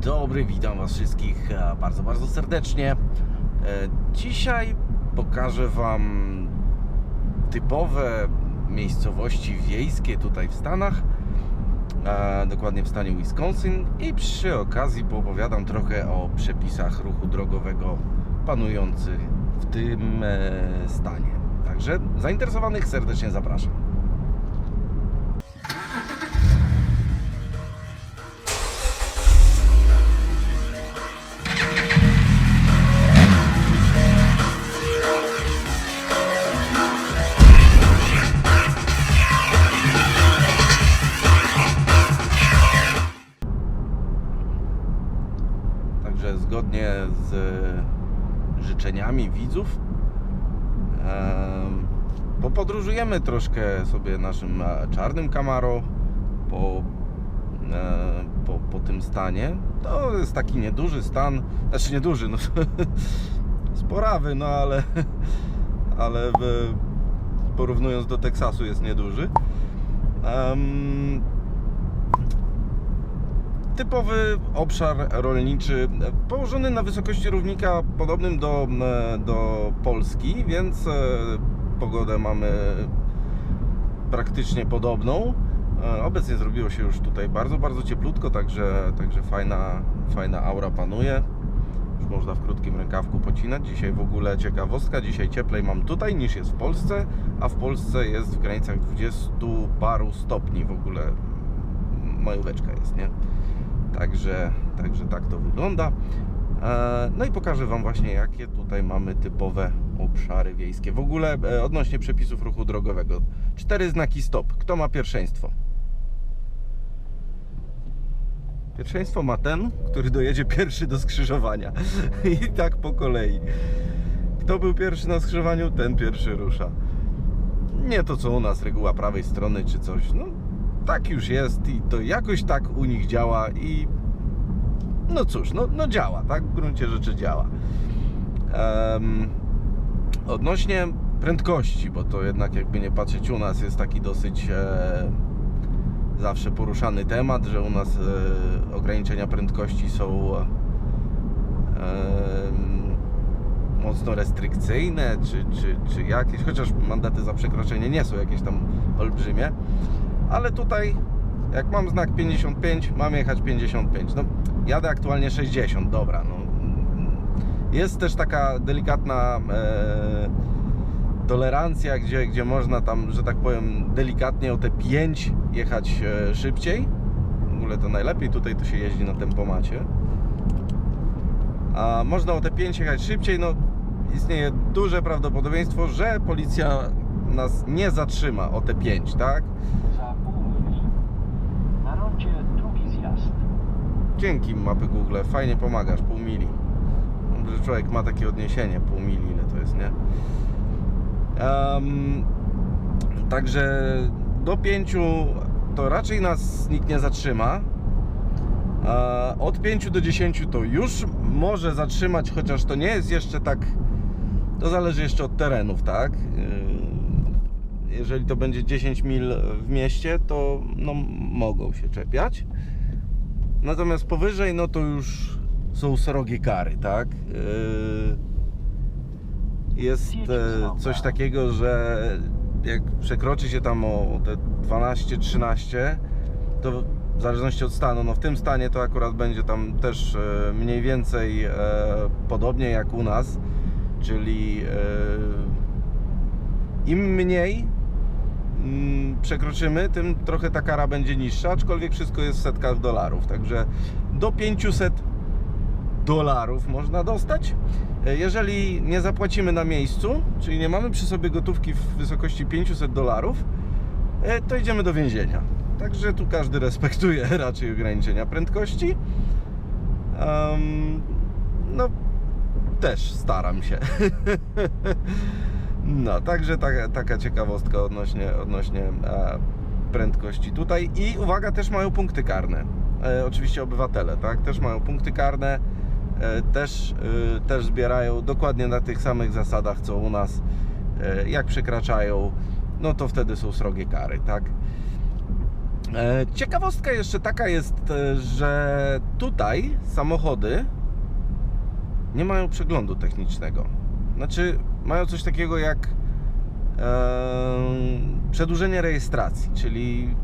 dobry, witam Was wszystkich e, bardzo, bardzo serdecznie. E, Dzisiaj pokażę Wam typowe miejscowości wiejskie tutaj w Stanach, e, dokładnie w stanie Wisconsin i przy okazji poopowiadam trochę o przepisach ruchu drogowego panujących w tym stanie. Także zainteresowanych serdecznie zapraszam. Także zgodnie z życzeniami widzów em, popodróżujemy troszkę sobie naszym e, czarnym Camaro po, e, po, po tym stanie. To jest taki nieduży stan, znaczy nieduży, no sporawy, no ale, ale porównując do Teksasu jest nieduży. Typowy obszar rolniczy, położony na wysokości równika podobnym do, e, do Polski, więc e, pogodę mamy praktycznie podobną. E, Obecnie zrobiło się już tutaj bardzo, bardzo cieplutko, także, także fajna, fajna aura panuje. Już można w krótkim rękawku pocinać. Dzisiaj w ogóle ciekawostka, dzisiaj cieplej mam tutaj niż jest w Polsce, a w Polsce jest w granicach 20 paru stopni w ogóle majóweczka jest, nie? Także, także tak to wygląda. E, No i pokażę Wam właśnie, jakie tutaj mamy typowe obszary wiejskie. W ogóle e, odnośnie przepisów ruchu drogowego. Cztery znaki stop. Kto ma pierwszeństwo? Pierwszeństwo ma ten, który dojedzie pierwszy do skrzyżowania. I tak po kolei. Kto był pierwszy na skrzyżowaniu, ten pierwszy rusza. Nie to co u nas, reguła prawej strony czy coś. No, tak już jest i to jakoś tak u nich działa i no cóż, no, no działa, tak? W gruncie rzeczy działa. Em, odnośnie prędkości, bo to jednak jakby nie patrzeć u nas jest taki dosyć e, zawsze poruszany temat, że u nas e, ograniczenia prędkości są e, mocno restrykcyjne, czy, czy, czy jakieś, chociaż mandaty za przekroczenie nie są jakieś tam olbrzymie ale tutaj jak mam znak 55, mam jechać 55. No, jadę aktualnie 60, dobra. No. Jest też taka delikatna e, tolerancja, gdzie, gdzie można tam, że tak powiem, delikatnie o te 5 jechać e, szybciej. W ogóle to najlepiej tutaj to się jeździ na tempomacie. A można o te 5 jechać szybciej, no istnieje duże prawdopodobieństwo, że policja nas nie zatrzyma o te 5, tak? Za pół mili. Na rondzie drugi zjazd. Dzięki mapy Google, fajnie pomagasz, pół mili. Że człowiek ma takie odniesienie, pół mili, ile to jest, nie? Em, także do pięciu to raczej nas nikt nie zatrzyma. A od 5 do 10 to już może zatrzymać, chociaż to nie jest jeszcze tak. To zależy jeszcze od terenów, tak? Yy, Jeżeli to będzie 10 mil w mieście, to no, mogą się czepiać. Natomiast powyżej, no to już są srogie kary, tak? Yy, Jest e, coś takiego, że jak przekroczy się tam o te 12-13, to w zależności od stanu, no w tym stanie to akurat będzie tam też e, mniej więcej e, podobnie jak u nas, czyli im mniej przekroczymy, tym trochę ta kara będzie niższa, aczkolwiek wszystko jest w setkach dolarów, także do 500 dolarów można dostać. E, Jeżeli nie zapłacimy na miejscu, czyli nie mamy przy sobie gotówki w wysokości 500 dolarów, e, to idziemy do więzienia. Także tu każdy respektuje raczej ograniczenia prędkości. Em, no, też staram się. No, także taka, taka ciekawostka odnośnie, odnośnie prędkości tutaj. I uwaga, też mają punkty karne. E, oczywiście obywatele, tak? Też mają punkty karne. E, też, e, też zbierają dokładnie na tych samych zasadach, co u nas. E, jak przekraczają, no to wtedy są srogie kary, tak? E, Ciekawostka jeszcze taka jest, e, że tutaj samochody nie mają przeglądu technicznego. Znaczy, mają coś takiego jak e, przedłużenie rejestracji, czyli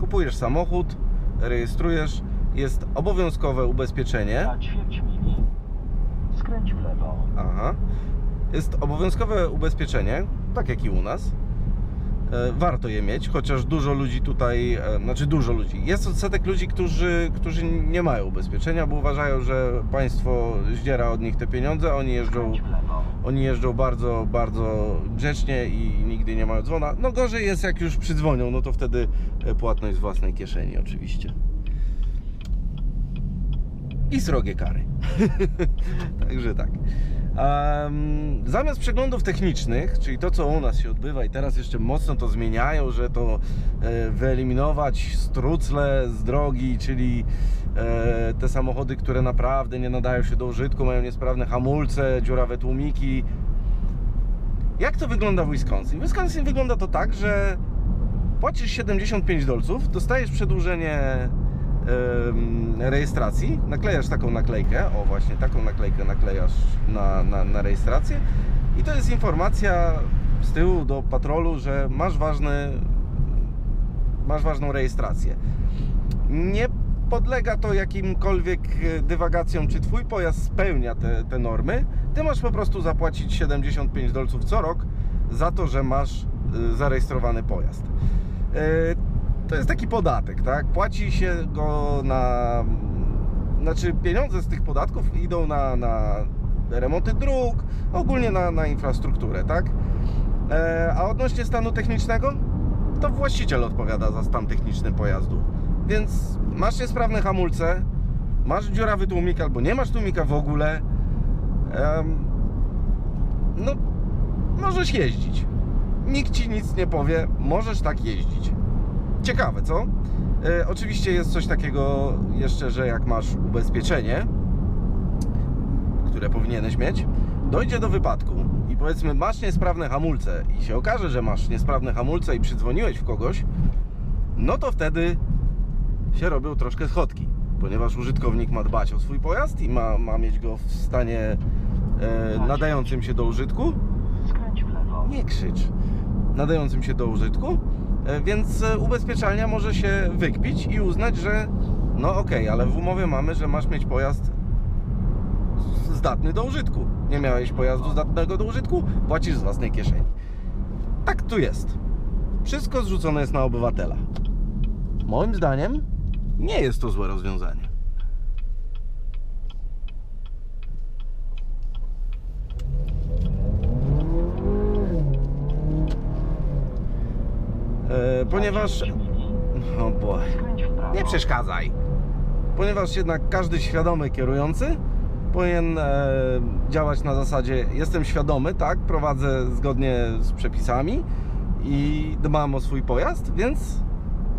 kupujesz samochód, rejestrujesz, jest obowiązkowe ubezpieczenie. Za ćwierć mili skręć w lewo. Aha. Jest obowiązkowe ubezpieczenie, tak jak i u nas. E, Warto je mieć, chociaż dużo ludzi tutaj, e, znaczy dużo ludzi. Jest odsetek ludzi, którzy, którzy nie mają ubezpieczenia, bo uważają, że państwo zdziera od nich te pieniądze. Oni jeżdżą, oni jeżdżą bardzo, bardzo grzecznie i nigdy nie mają dzwona. No gorzej jest, jak już przydzwonią, no to wtedy e, płatność z własnej kieszeni, oczywiście. I srogie kary. Także tak. Zamiast przeglądów technicznych, czyli to co u nas się odbywa i teraz jeszcze mocno to zmieniają, że to e, wyeliminować strucle z drogi, czyli e, te samochody, które naprawdę nie nadają się do użytku, mają niesprawne hamulce, dziurawe tłumiki. Jak to wygląda w Wisconsin? W Wisconsin wygląda to tak, że płacisz 75 dolców, dostajesz przedłużenie rejestracji, naklejasz taką naklejkę, o właśnie taką naklejkę naklejasz na, na, na rejestrację i to jest informacja z tyłu do patrolu, że masz ważny masz ważną rejestrację. Nie podlega to jakimkolwiek e, dywagacjom, czy twój pojazd spełnia te, te normy. Ty masz po prostu zapłacić 75 dolców co rok za to, że masz e, zarejestrowany pojazd. To jest taki podatek, tak? Płaci się go na. Znaczy, pieniądze z tych podatków idą na, na remonty dróg, ogólnie na, na infrastrukturę, tak? E, A odnośnie stanu technicznego, to właściciel odpowiada za stan techniczny pojazdu. Więc masz niesprawne hamulce, masz dziurawy tłumik albo nie masz tłumika w ogóle, no możesz jeździć. Nikt ci nic nie powie, możesz tak jeździć. Ciekawe, co? E, oczywiście jest coś takiego jeszcze, że jak masz ubezpieczenie, które powinieneś mieć, dojdzie do wypadku i powiedzmy masz niesprawne hamulce i się okaże, że masz niesprawne hamulce i przydzwoniłeś w kogoś, no to wtedy się robią troszkę schodki, ponieważ użytkownik ma dbać o swój pojazd i ma, ma mieć go w stanie e, nadającym się do użytku. Skręć w lewo. Nie krzycz. Nadającym się do użytku, więc e, ubezpieczalnia może się wykpić i uznać, że no okej, ale w umowie mamy, że masz mieć pojazd zdatny do użytku. Nie miałeś pojazdu zdatnego do użytku, płacisz z własnej kieszeni. Tak tu jest. Wszystko zrzucone jest na obywatela. Moim zdaniem nie jest to złe rozwiązanie. E, ponieważ. Ćwierć mili O boy. W prawo. Nie przeszkadzaj. Ponieważ jednak każdy świadomy kierujący powinien e, działać na zasadzie jestem świadomy, tak, prowadzę zgodnie z przepisami i dbam o swój pojazd, więc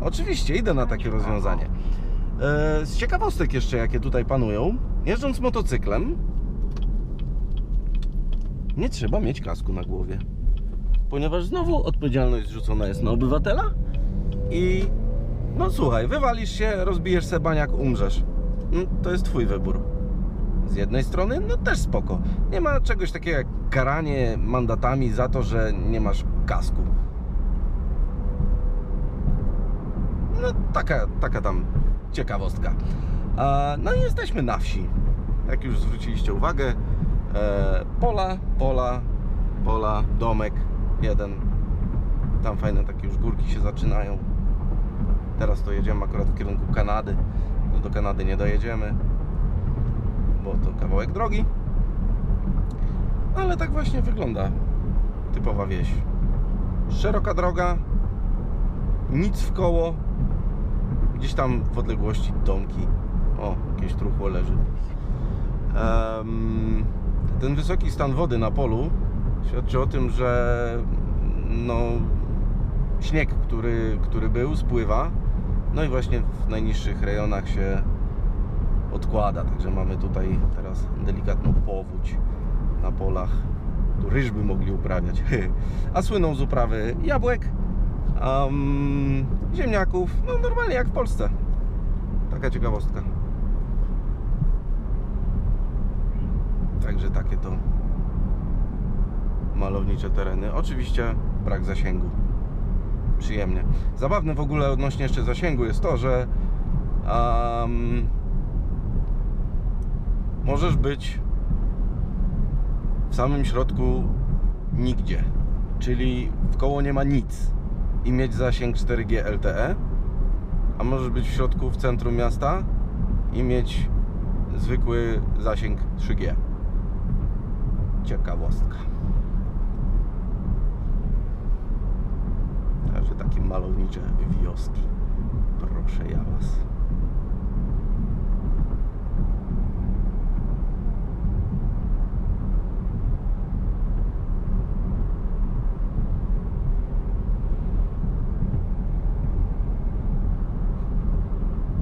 oczywiście idę na takie rozwiązanie. E, z ciekawostek jeszcze, jakie tutaj panują, jeżdżąc motocyklem, nie trzeba mieć kasku na głowie. Ponieważ znowu odpowiedzialność zrzucona jest na obywatela i no słuchaj, wywalisz się, rozbijesz se baniak, umrzesz. No, to jest twój wybór. Z jednej strony, no też spoko. Nie ma czegoś takiego jak karanie mandatami za to, że nie masz kasku. No taka, taka tam ciekawostka. No i jesteśmy na wsi. Jak już zwróciliście uwagę, e, pola, pola, pola, domek, jeden. Tam fajne takie już górki się zaczynają. Teraz to jedziemy akurat w kierunku Kanady. No do Kanady nie dojedziemy, bo to kawałek drogi. Ale tak właśnie wygląda typowa wieś. Szeroka droga, nic w koło, gdzieś tam w odległości domki. O, jakieś truchło leży. Em, ten wysoki stan wody na polu świadczy o tym, że no, śnieg, który, który był, spływa. No i właśnie w najniższych rejonach się odkłada. Także mamy tutaj teraz delikatną powódź na polach. Tu ryżby mogli uprawiać. A słyną z uprawy jabłek Am, ziemniaków, no normalnie jak w Polsce. Taka ciekawostka. Także takie to malownicze tereny. Oczywiście brak zasięgu. Przyjemnie. Zabawne w ogóle odnośnie jeszcze zasięgu jest to, że am, możesz być w samym środku nigdzie. Czyli w koło nie ma nic i mieć zasięg 4G LTE, a możesz być w środku, w centrum miasta i mieć zwykły zasięg 3G. Ciekawostka. Także takie malownicze wioski. Proszę ja Was.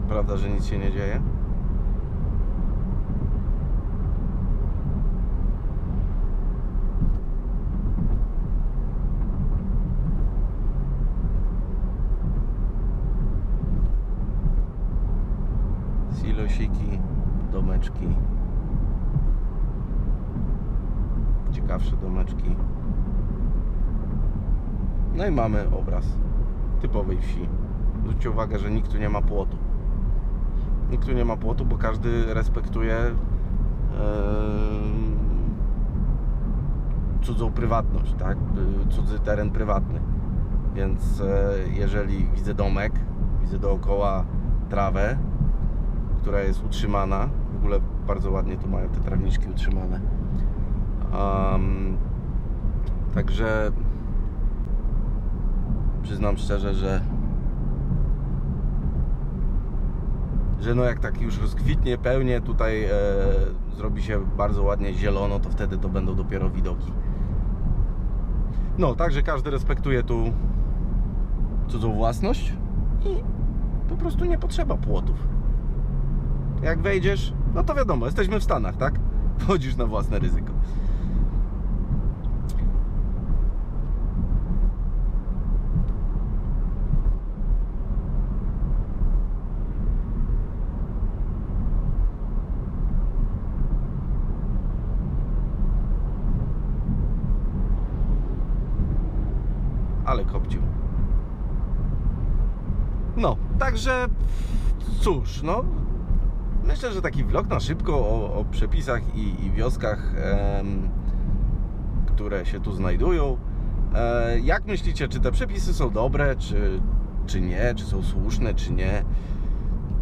Prawda, że nic się nie dzieje? Domeczki. Ciekawsze domeczki. No i mamy obraz typowej wsi. Zwróćcie uwagę, że nikt tu nie ma płotu. Nikt tu nie ma płotu, bo każdy respektuje em, cudzą prywatność, tak? Cudzy teren prywatny. Więc e, jeżeli widzę domek, widzę dookoła trawę, która jest utrzymana, ogóle bardzo ładnie tu mają te trawniczki utrzymane. Am, także przyznam szczerze, że że no jak tak już rozkwitnie pełnie, tutaj e, zrobi się bardzo ładnie zielono, to wtedy to będą dopiero widoki. No, także każdy respektuje tu cudzą własność i po prostu nie potrzeba płotów. Jak wejdziesz, no to wiadomo, jesteśmy w Stanach, tak? Wchodzisz na własne ryzyko. Ale kopcił. No, także cóż, no myślę, że taki vlog na szybko o, o przepisach i, i wioskach, em, które się tu znajdują. E, jak myślicie, czy te przepisy są dobre, czy, czy nie, czy są słuszne, czy nie?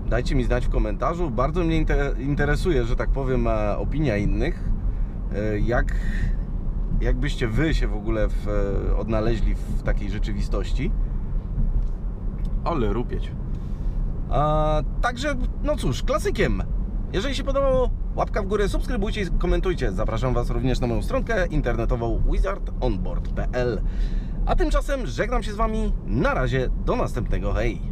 Dajcie mi znać w komentarzu. Bardzo mnie inter- interesuje, że tak powiem, e, opinia innych. E, jak, jak byście wy się w ogóle w, odnaleźli w takiej rzeczywistości? Ale rupieć. A, także, no cóż, klasykiem. Jeżeli się podobało, łapka w górę, subskrybujcie i komentujcie. Zapraszam Was również na moją stronkę internetową wizardonboard.pl. A tymczasem żegnam się z Wami. Na razie, do następnego. Hej!